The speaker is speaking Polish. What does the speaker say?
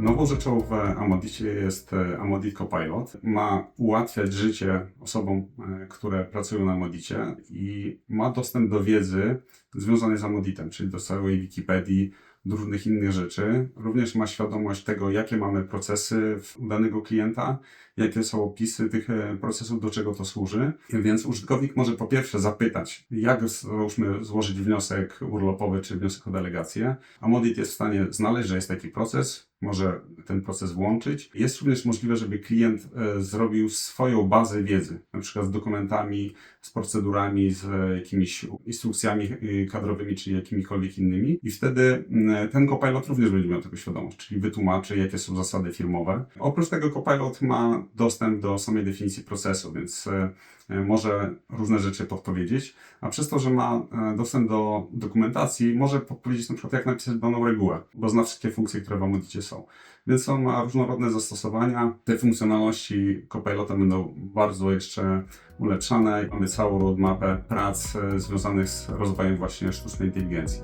Nową rzeczą w Amodicie jest e, Amodit Copilot. Ma ułatwiać życie osobom, e, które pracują na Amodicie i ma dostęp do wiedzy związanej z Amoditem, czyli do całej Wikipedii, do różnych innych rzeczy. Również ma świadomość tego, jakie mamy procesy u danego klienta, jakie są opisy tych e, procesów, do czego to służy. Więc użytkownik może po pierwsze zapytać, jak załóżmy złożyć wniosek urlopowy czy wniosek o delegację. Amodit jest w stanie znaleźć, że jest taki proces, może ten proces włączyć. Jest również możliwe, żeby klient e, zrobił swoją bazę wiedzy, na przykład z dokumentami, z procedurami, z e, jakimiś instrukcjami e, kadrowymi, czy jakimikolwiek innymi. I wtedy ten Copilot również będzie miał tego świadomość, czyli wytłumaczy, jakie są zasady firmowe. Oprócz tego Copilot ma dostęp do samej definicji procesu, więc może różne rzeczy podpowiedzieć, a przez to, że ma dostęp do dokumentacji, może podpowiedzieć na przykład, jak napisać daną regułę, bo zna wszystkie funkcje, które w Amodicie są. Więc on ma różnorodne zastosowania. Te funkcjonalności Copilota będą bardzo jeszcze ulepszane. Mamy całą roadmapę prac e, związanych z rozwojem właśnie sztucznej inteligencji.